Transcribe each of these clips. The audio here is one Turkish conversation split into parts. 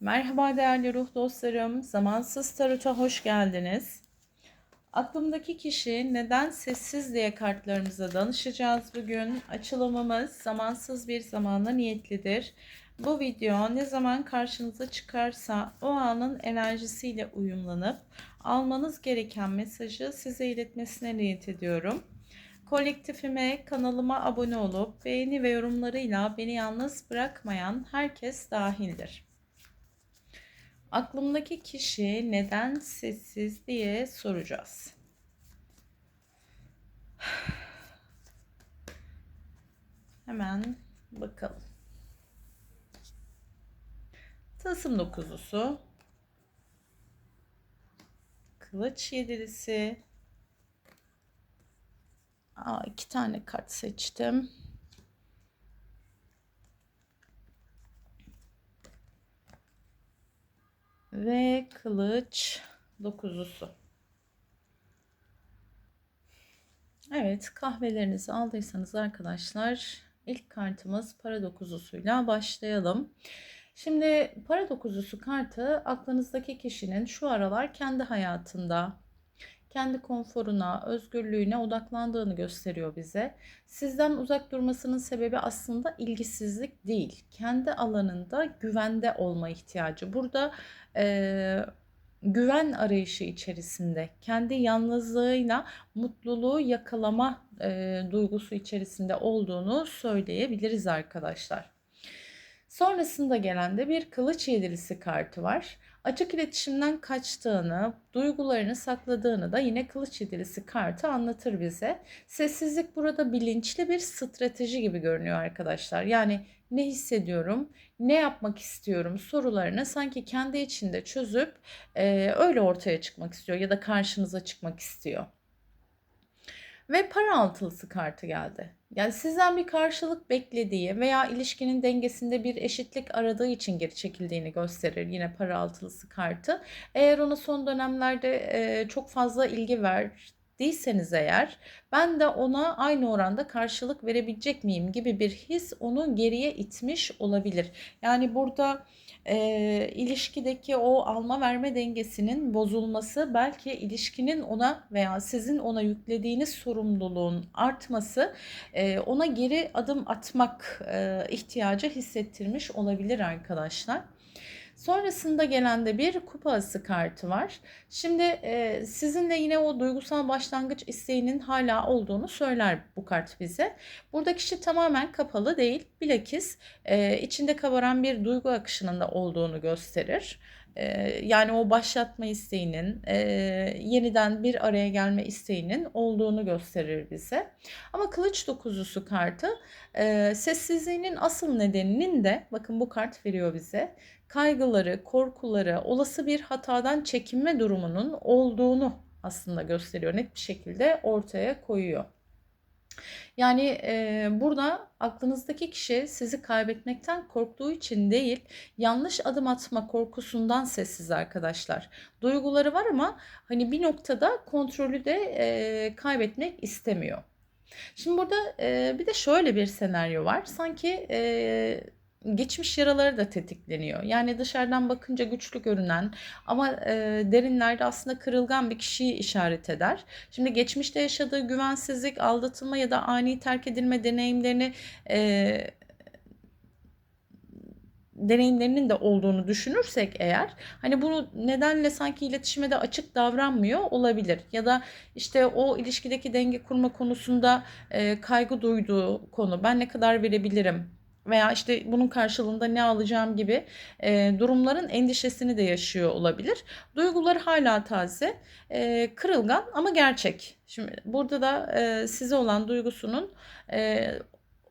Merhaba değerli ruh dostlarım. Zamansız Tarot'a hoş geldiniz. Aklımdaki kişi neden sessiz diye kartlarımıza danışacağız bugün. Açılımımız zamansız bir zamana niyetlidir. Bu video ne zaman karşınıza çıkarsa o anın enerjisiyle uyumlanıp almanız gereken mesajı size iletmesine niyet ediyorum. Kolektifime, kanalıma abone olup beğeni ve yorumlarıyla beni yalnız bırakmayan herkes dahildir. Aklımdaki kişi neden sessiz diye soracağız. Hemen bakalım. Tılsım dokuzusu. Kılıç yedilisi. Aa, iki tane kart seçtim. Ve kılıç dokuzusu. Evet kahvelerinizi aldıysanız arkadaşlar ilk kartımız para dokuzusuyla başlayalım. Şimdi para dokuzusu kartı aklınızdaki kişinin şu aralar kendi hayatında, kendi konforuna, özgürlüğüne odaklandığını gösteriyor bize. Sizden uzak durmasının sebebi aslında ilgisizlik değil. Kendi alanında güvende olma ihtiyacı. Burada e, güven arayışı içerisinde, kendi yalnızlığıyla mutluluğu yakalama e, duygusu içerisinde olduğunu söyleyebiliriz arkadaşlar. Sonrasında gelen de bir kılıç yedilisi kartı var. Açık iletişimden kaçtığını, duygularını sakladığını da yine kılıç yedilisi kartı anlatır bize. Sessizlik burada bilinçli bir strateji gibi görünüyor arkadaşlar. Yani ne hissediyorum, ne yapmak istiyorum sorularını sanki kendi içinde çözüp e, öyle ortaya çıkmak istiyor ya da karşınıza çıkmak istiyor. Ve para altılısı kartı geldi. Yani sizden bir karşılık beklediği veya ilişkinin dengesinde bir eşitlik aradığı için geri çekildiğini gösterir yine para altılısı kartı. Eğer ona son dönemlerde çok fazla ilgi verdiyseniz eğer ben de ona aynı oranda karşılık verebilecek miyim gibi bir his onu geriye itmiş olabilir. Yani burada e, ilişkideki o alma verme dengesinin bozulması belki ilişkinin ona veya sizin ona yüklediğiniz sorumluluğun artması e, ona geri adım atmak e, ihtiyacı hissettirmiş olabilir arkadaşlar. Sonrasında gelen de bir kupa ası kartı var. Şimdi e, sizinle yine o duygusal başlangıç isteğinin hala olduğunu söyler bu kart bize. Burada kişi tamamen kapalı değil, bilakis e, içinde kabaran bir duygu akışının da olduğunu gösterir. Yani o başlatma isteğinin, e, yeniden bir araya gelme isteğinin olduğunu gösterir bize. Ama kılıç dokuzusu kartı e, sessizliğinin asıl nedeninin de bakın bu kart veriyor bize kaygıları, korkuları, olası bir hatadan çekinme durumunun olduğunu aslında gösteriyor. Net bir şekilde ortaya koyuyor. Yani e, burada aklınızdaki kişi sizi kaybetmekten korktuğu için değil, yanlış adım atma korkusundan sessiz arkadaşlar. Duyguları var ama hani bir noktada kontrolü de e, kaybetmek istemiyor. Şimdi burada e, bir de şöyle bir senaryo var. Sanki e, geçmiş yaraları da tetikleniyor. Yani dışarıdan bakınca güçlü görünen ama e, derinlerde aslında kırılgan bir kişiyi işaret eder. Şimdi geçmişte yaşadığı güvensizlik, aldatılma ya da ani terk edilme deneyimlerini e, deneyimlerinin de olduğunu düşünürsek eğer hani bunu nedenle sanki iletişime de açık davranmıyor olabilir ya da işte o ilişkideki denge kurma konusunda e, kaygı duyduğu konu ben ne kadar verebilirim veya işte bunun karşılığında ne alacağım gibi e, durumların endişesini de yaşıyor olabilir. Duygular hala taze, e, kırılgan ama gerçek. Şimdi burada da e, size olan duygusunun e,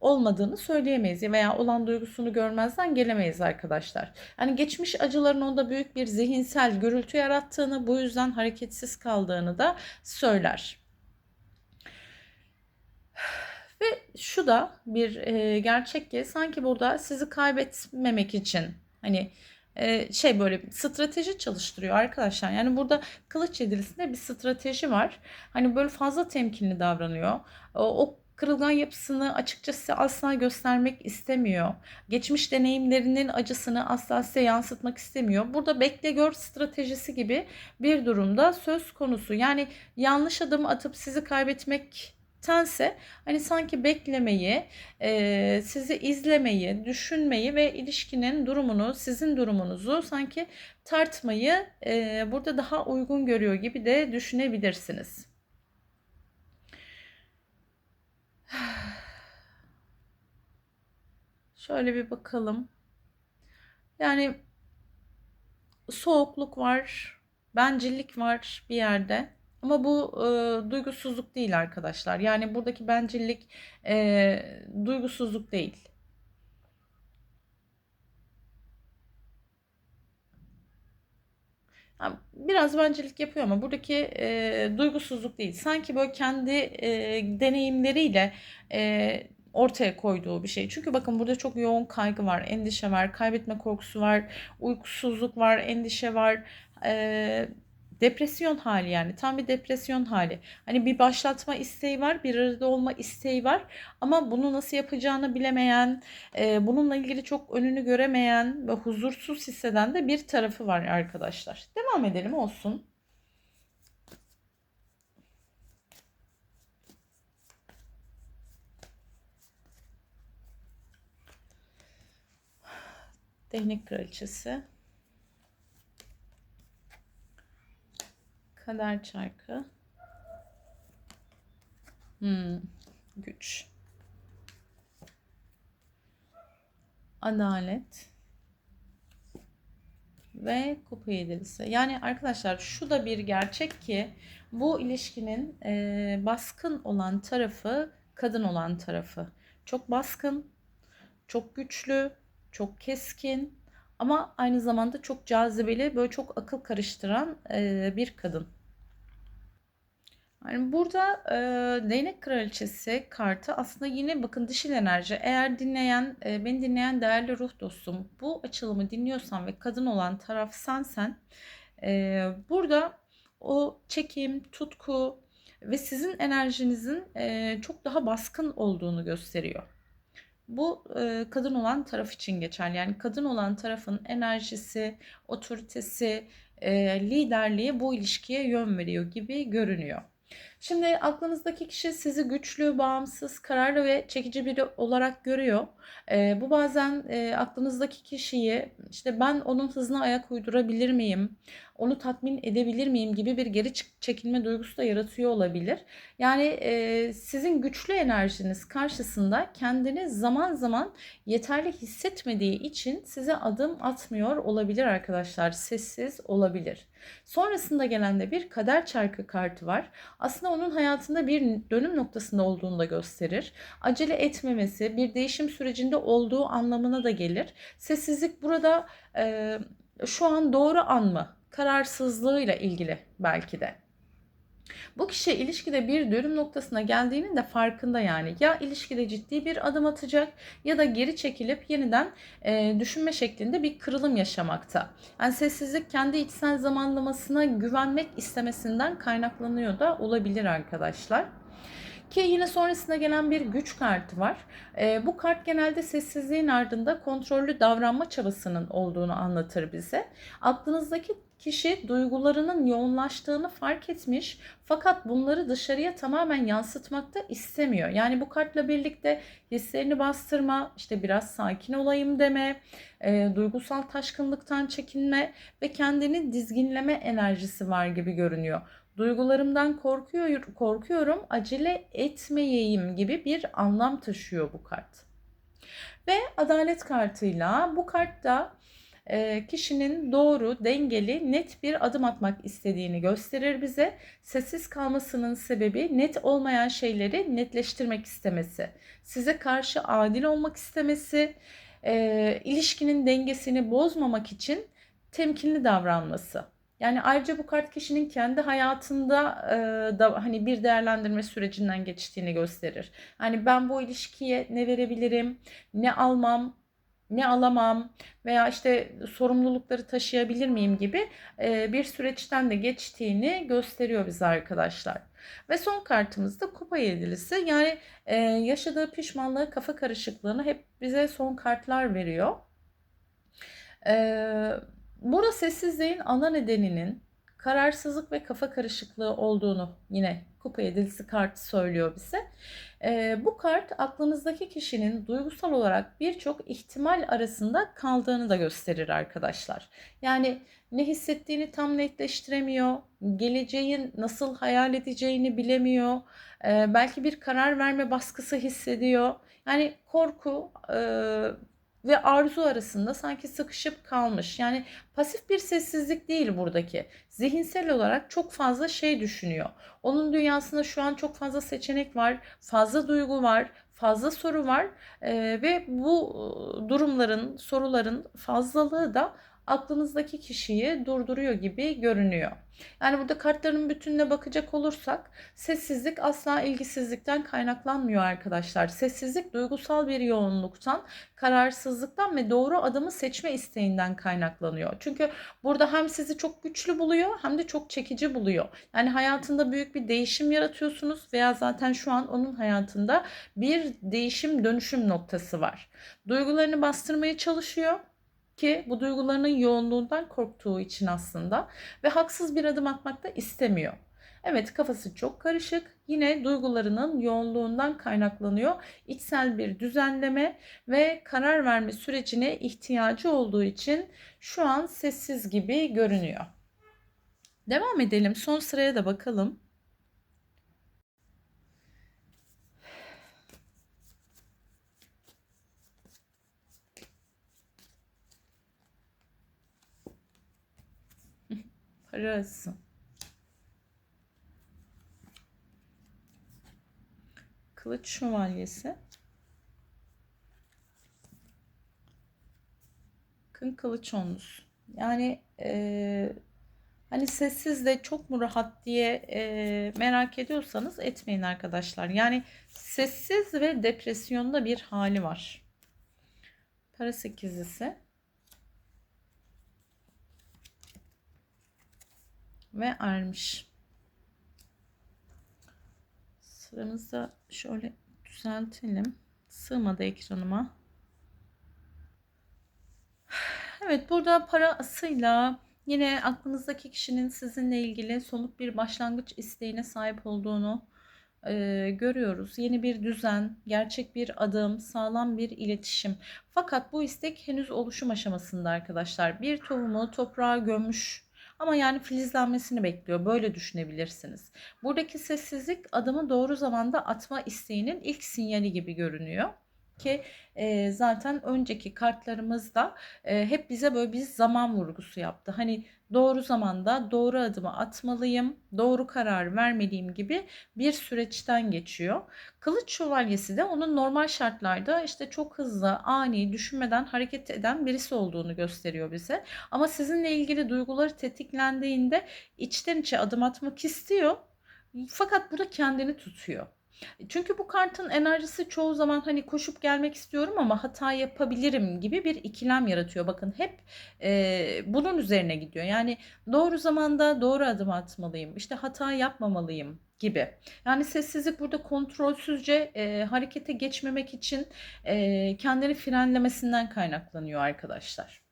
olmadığını söyleyemeyiz veya olan duygusunu görmezden gelemeyiz arkadaşlar. Yani geçmiş acıların onda büyük bir zihinsel gürültü yarattığını, bu yüzden hareketsiz kaldığını da söyler. Ve şu da bir e, gerçek ki sanki burada sizi kaybetmemek için hani e, şey böyle strateji çalıştırıyor arkadaşlar. Yani burada kılıç yedilisinde bir strateji var. Hani böyle fazla temkinli davranıyor. O, o kırılgan yapısını açıkçası asla göstermek istemiyor. Geçmiş deneyimlerinin acısını asla size yansıtmak istemiyor. Burada bekle gör stratejisi gibi bir durumda söz konusu. Yani yanlış adım atıp sizi kaybetmek tense hani sanki beklemeyi, e, sizi izlemeyi, düşünmeyi ve ilişkinin durumunu, sizin durumunuzu sanki tartmayı e, burada daha uygun görüyor gibi de düşünebilirsiniz. Şöyle bir bakalım. Yani soğukluk var, bencillik var bir yerde. Ama bu e, duygusuzluk değil arkadaşlar. Yani buradaki bencillik e, duygusuzluk değil. Biraz bencillik yapıyor ama buradaki e, duygusuzluk değil. Sanki böyle kendi e, deneyimleriyle e, ortaya koyduğu bir şey. Çünkü bakın burada çok yoğun kaygı var, endişe var, kaybetme korkusu var, uykusuzluk var, endişe var. E, depresyon hali yani tam bir depresyon hali. Hani bir başlatma isteği var, bir arada olma isteği var ama bunu nasıl yapacağını bilemeyen, e, bununla ilgili çok önünü göremeyen ve huzursuz hisseden de bir tarafı var arkadaşlar. Devam edelim olsun. Değnek kraliçesi. Kader çarkı. Hmm, güç. Adalet. Ve kupa yedilisi. Yani arkadaşlar şu da bir gerçek ki bu ilişkinin e, baskın olan tarafı kadın olan tarafı. Çok baskın, çok güçlü, çok keskin ama aynı zamanda çok cazibeli, böyle çok akıl karıştıran e, bir kadın. Yani burada e, değnek kraliçesi kartı aslında yine bakın dişil enerji. Eğer dinleyen, e, beni dinleyen değerli ruh dostum bu açılımı dinliyorsan ve kadın olan taraf sensen e, burada o çekim, tutku ve sizin enerjinizin e, çok daha baskın olduğunu gösteriyor. Bu e, kadın olan taraf için geçerli. Yani kadın olan tarafın enerjisi, otoritesi, e, liderliği bu ilişkiye yön veriyor gibi görünüyor. Şimdi aklınızdaki kişi sizi güçlü, bağımsız, kararlı ve çekici biri olarak görüyor. E, bu bazen e, aklınızdaki kişiyi işte ben onun hızına ayak uydurabilir miyim? Onu tatmin edebilir miyim gibi bir geri çekilme duygusu da yaratıyor olabilir. Yani e, sizin güçlü enerjiniz karşısında kendini zaman zaman yeterli hissetmediği için size adım atmıyor olabilir arkadaşlar. Sessiz olabilir. Sonrasında gelen de bir kader çarkı kartı var. Aslında onun hayatında bir dönüm noktasında olduğunu da gösterir. Acele etmemesi, bir değişim sürecinde olduğu anlamına da gelir. Sessizlik burada e, şu an doğru an mı? Kararsızlığıyla ilgili belki de. Bu kişi ilişkide bir dönüm noktasına geldiğinin de farkında yani. Ya ilişkide ciddi bir adım atacak ya da geri çekilip yeniden e, düşünme şeklinde bir kırılım yaşamakta. Yani sessizlik kendi içsel zamanlamasına güvenmek istemesinden kaynaklanıyor da olabilir arkadaşlar. Ki yine sonrasında gelen bir güç kartı var. E, bu kart genelde sessizliğin ardında kontrollü davranma çabasının olduğunu anlatır bize. Aklınızdaki kişi duygularının yoğunlaştığını fark etmiş fakat bunları dışarıya tamamen yansıtmakta istemiyor. Yani bu kartla birlikte hislerini bastırma, işte biraz sakin olayım deme, e, duygusal taşkınlıktan çekinme ve kendini dizginleme enerjisi var gibi görünüyor. Duygularımdan korkuyor, korkuyorum, acele etmeyeyim gibi bir anlam taşıyor bu kart. Ve adalet kartıyla bu kartta kişinin doğru, dengeli, net bir adım atmak istediğini gösterir bize. Sessiz kalmasının sebebi net olmayan şeyleri netleştirmek istemesi, size karşı adil olmak istemesi, e, ilişkinin dengesini bozmamak için temkinli davranması. Yani ayrıca bu kart kişinin kendi hayatında e, da hani bir değerlendirme sürecinden geçtiğini gösterir. Hani ben bu ilişkiye ne verebilirim, ne almam, ne alamam veya işte sorumlulukları taşıyabilir miyim gibi e, bir süreçten de geçtiğini gösteriyor bize arkadaşlar. Ve son kartımız da kupa yedilisi. Yani e, yaşadığı pişmanlığı, kafa karışıklığını hep bize son kartlar veriyor. E, burada sessizliğin ana nedeninin kararsızlık ve kafa karışıklığı olduğunu yine kupa yedilisi kartı söylüyor bize. E, bu kart aklınızdaki kişinin duygusal olarak birçok ihtimal arasında kaldığını da gösterir arkadaşlar. Yani ne hissettiğini tam netleştiremiyor, geleceğin nasıl hayal edeceğini bilemiyor, e, belki bir karar verme baskısı hissediyor. Yani korku e, ve arzu arasında sanki sıkışıp kalmış. Yani pasif bir sessizlik değil buradaki. Zihinsel olarak çok fazla şey düşünüyor. Onun dünyasında şu an çok fazla seçenek var, fazla duygu var, fazla soru var ee, ve bu durumların, soruların fazlalığı da aklınızdaki kişiyi durduruyor gibi görünüyor. Yani burada kartların bütününe bakacak olursak sessizlik asla ilgisizlikten kaynaklanmıyor arkadaşlar. Sessizlik duygusal bir yoğunluktan, kararsızlıktan ve doğru adımı seçme isteğinden kaynaklanıyor. Çünkü burada hem sizi çok güçlü buluyor hem de çok çekici buluyor. Yani hayatında büyük bir değişim yaratıyorsunuz veya zaten şu an onun hayatında bir değişim dönüşüm noktası var. Duygularını bastırmaya çalışıyor ki bu duygularının yoğunluğundan korktuğu için aslında ve haksız bir adım atmak da istemiyor. Evet kafası çok karışık. Yine duygularının yoğunluğundan kaynaklanıyor. İçsel bir düzenleme ve karar verme sürecine ihtiyacı olduğu için şu an sessiz gibi görünüyor. Devam edelim. Son sıraya da bakalım. Parası. Kılıç şövalyesi. Kın kılıç onlusu. Yani e, hani sessiz de çok mu rahat diye e, merak ediyorsanız etmeyin arkadaşlar. Yani sessiz ve depresyonda bir hali var. Para sekizlisi. Ve ermiş. Sıramızda şöyle düzeltelim. Sığmadı ekranıma. Evet burada parasıyla yine aklınızdaki kişinin sizinle ilgili somut bir başlangıç isteğine sahip olduğunu e, görüyoruz. Yeni bir düzen, gerçek bir adım, sağlam bir iletişim. Fakat bu istek henüz oluşum aşamasında arkadaşlar. Bir tohumu toprağa gömmüş ama yani filizlenmesini bekliyor. Böyle düşünebilirsiniz. Buradaki sessizlik adımı doğru zamanda atma isteğinin ilk sinyali gibi görünüyor ki e, zaten önceki kartlarımızda e, hep bize böyle bir zaman vurgusu yaptı. Hani doğru zamanda doğru adımı atmalıyım, doğru karar vermeliyim gibi bir süreçten geçiyor. Kılıç şövalyesi de onun normal şartlarda işte çok hızlı, ani, düşünmeden hareket eden birisi olduğunu gösteriyor bize. Ama sizinle ilgili duyguları tetiklendiğinde içten içe adım atmak istiyor. Fakat burada kendini tutuyor. Çünkü bu kartın enerjisi çoğu zaman hani koşup gelmek istiyorum ama hata yapabilirim gibi bir ikilem yaratıyor. Bakın hep e, bunun üzerine gidiyor. Yani doğru zamanda doğru adım atmalıyım. İşte hata yapmamalıyım gibi. Yani sessizlik burada kontrolsüzce e, harekete geçmemek için e, kendini frenlemesinden kaynaklanıyor arkadaşlar.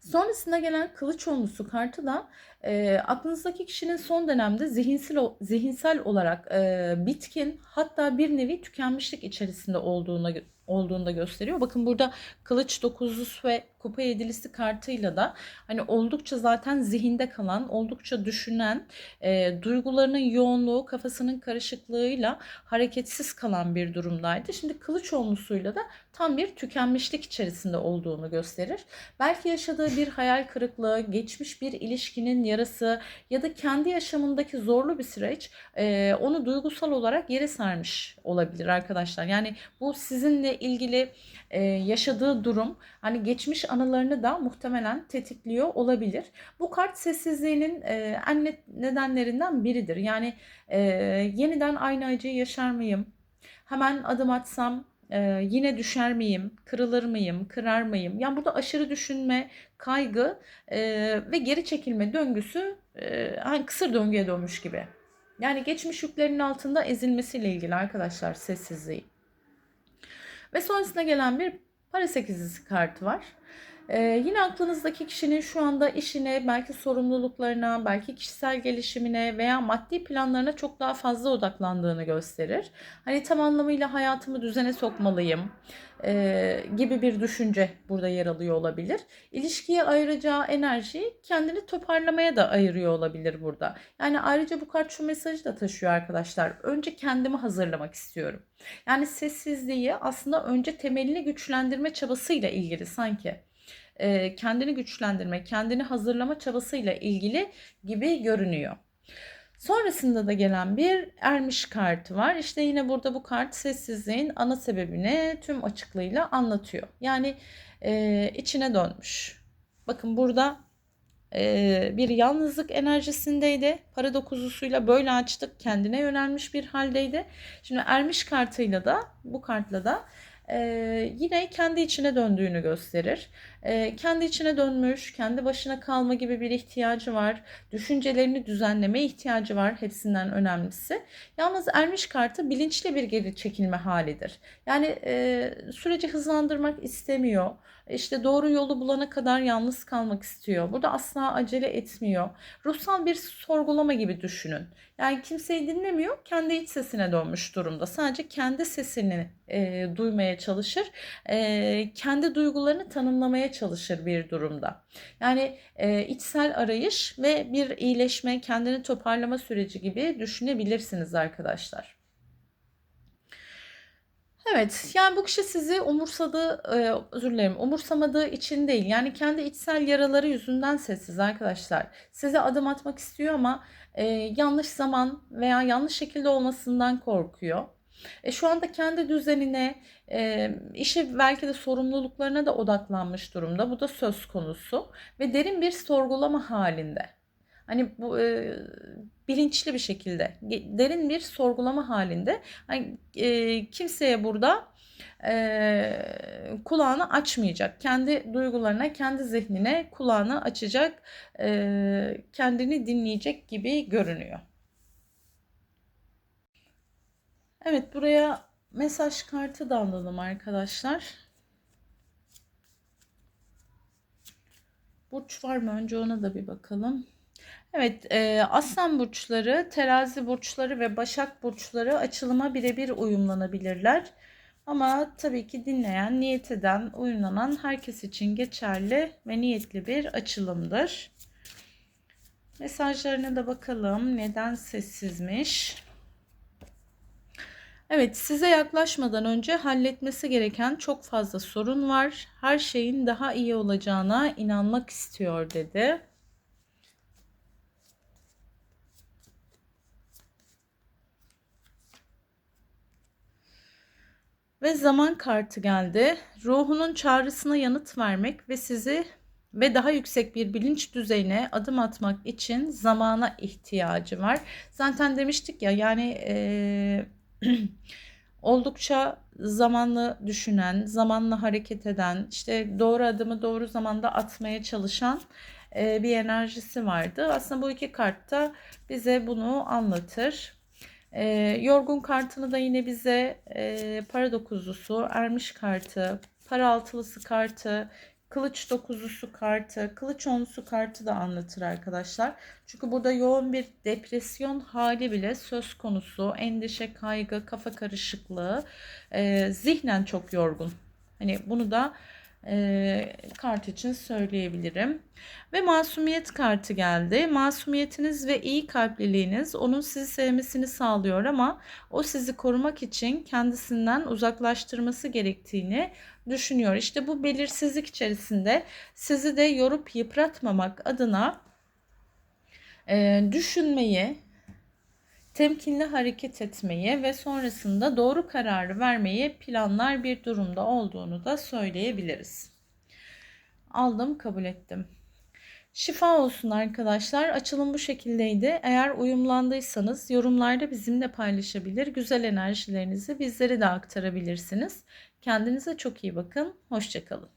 Sonrasında gelen kılıç onlusu kartı da e, aklınızdaki kişinin son dönemde zihinsel zihinsel olarak e, bitkin hatta bir nevi tükenmişlik içerisinde olduğuna olduğunu da gösteriyor. Bakın burada kılıç dokuzlusu ve kupa yedilisi kartıyla da hani oldukça zaten zihinde kalan, oldukça düşünen, e, duygularının yoğunluğu, kafasının karışıklığıyla hareketsiz kalan bir durumdaydı. Şimdi kılıç olmusuyla da tam bir tükenmişlik içerisinde olduğunu gösterir. Belki yaşadığı bir hayal kırıklığı, geçmiş bir ilişkinin yarası ya da kendi yaşamındaki zorlu bir süreç e, onu duygusal olarak yere sarmış olabilir arkadaşlar. Yani bu sizinle ilgili e, yaşadığı durum hani geçmiş anılarını da muhtemelen tetikliyor olabilir. Bu kart sessizliğinin e, en net nedenlerinden biridir. Yani e, yeniden aynı acıyı yaşar mıyım? Hemen adım atsam e, yine düşer miyim? Kırılır mıyım? Kırar mıyım? Yani burada aşırı düşünme, kaygı e, ve geri çekilme döngüsü e, hani kısır döngüye dönmüş gibi. Yani geçmiş yüklerin altında ezilmesiyle ilgili arkadaşlar sessizliği. Ve sonrasında gelen bir para sekizlisi kartı var. Ee, yine aklınızdaki kişinin şu anda işine, belki sorumluluklarına, belki kişisel gelişimine veya maddi planlarına çok daha fazla odaklandığını gösterir. Hani tam anlamıyla hayatımı düzene sokmalıyım e, gibi bir düşünce burada yer alıyor olabilir. İlişkiye ayıracağı enerjiyi kendini toparlamaya da ayırıyor olabilir burada. Yani ayrıca bu kart şu mesajı da taşıyor arkadaşlar. Önce kendimi hazırlamak istiyorum. Yani sessizliği aslında önce temelini güçlendirme çabasıyla ilgili sanki kendini güçlendirme, kendini hazırlama çabasıyla ilgili gibi görünüyor. Sonrasında da gelen bir ermiş kartı var. İşte yine burada bu kart sessizliğin ana sebebini tüm açıklığıyla anlatıyor. Yani e, içine dönmüş. Bakın burada e, bir yalnızlık enerjisindeydi. Para dokuzusuyla böyle açtık. Kendine yönelmiş bir haldeydi. Şimdi ermiş kartıyla da bu kartla da e, yine kendi içine döndüğünü gösterir. E, kendi içine dönmüş, kendi başına kalma gibi bir ihtiyacı var. Düşüncelerini düzenleme ihtiyacı var hepsinden önemlisi. Yalnız ermiş kartı bilinçli bir geri çekilme halidir. Yani e, süreci hızlandırmak istemiyor. İşte doğru yolu bulana kadar yalnız kalmak istiyor. Burada asla acele etmiyor. Ruhsal bir sorgulama gibi düşünün. Yani kimseyi dinlemiyor, kendi iç sesine dönmüş durumda. Sadece kendi sesini e, duymaya çalışır, e, kendi duygularını tanımlamaya çalışır bir durumda. Yani e, içsel arayış ve bir iyileşme, kendini toparlama süreci gibi düşünebilirsiniz arkadaşlar. Evet, yani bu kişi sizi umursadığı, e, özür dilerim, umursamadığı için değil. Yani kendi içsel yaraları yüzünden sessiz arkadaşlar. Size adım atmak istiyor ama e, yanlış zaman veya yanlış şekilde olmasından korkuyor. E, şu anda kendi düzenine, e, işi belki de sorumluluklarına da odaklanmış durumda. Bu da söz konusu ve derin bir sorgulama halinde. Hani bu e, bilinçli bir şekilde, derin bir sorgulama halinde. Hani e, kimseye burada e, kulağını açmayacak. Kendi duygularına, kendi zihnine kulağını açacak, e, kendini dinleyecek gibi görünüyor. Evet buraya mesaj kartı da alalım arkadaşlar. Burç var mı? Önce ona da bir bakalım. Evet, e, Aslan burçları, Terazi burçları ve Başak burçları açılıma birebir uyumlanabilirler. Ama tabii ki dinleyen, niyet eden, uyumlanan herkes için geçerli ve niyetli bir açılımdır. Mesajlarına da bakalım. Neden sessizmiş? Evet, size yaklaşmadan önce halletmesi gereken çok fazla sorun var. Her şeyin daha iyi olacağına inanmak istiyor dedi. Ve zaman kartı geldi. Ruhunun çağrısına yanıt vermek ve sizi ve daha yüksek bir bilinç düzeyine adım atmak için zamana ihtiyacı var. Zaten demiştik ya yani e, oldukça zamanlı düşünen, zamanla hareket eden, işte doğru adımı doğru zamanda atmaya çalışan e, bir enerjisi vardı. Aslında bu iki kart da bize bunu anlatır. E, yorgun kartını da yine bize e, para dokuzlusu, ermiş kartı, para altılısı kartı, kılıç dokuzusu kartı, kılıç onlusu kartı da anlatır arkadaşlar. Çünkü burada yoğun bir depresyon hali bile söz konusu. Endişe, kaygı, kafa karışıklığı, e, zihnen çok yorgun. Hani bunu da e, kart için söyleyebilirim. Ve masumiyet kartı geldi. Masumiyetiniz ve iyi kalpliliğiniz onun sizi sevmesini sağlıyor ama o sizi korumak için kendisinden uzaklaştırması gerektiğini düşünüyor. İşte bu belirsizlik içerisinde sizi de yorup yıpratmamak adına e, düşünmeyi, temkinli hareket etmeyi ve sonrasında doğru kararı vermeyi planlar bir durumda olduğunu da söyleyebiliriz. Aldım, kabul ettim. Şifa olsun arkadaşlar. Açılım bu şekildeydi. Eğer uyumlandıysanız yorumlarda bizimle paylaşabilir. Güzel enerjilerinizi bizlere de aktarabilirsiniz. Kendinize çok iyi bakın. Hoşçakalın.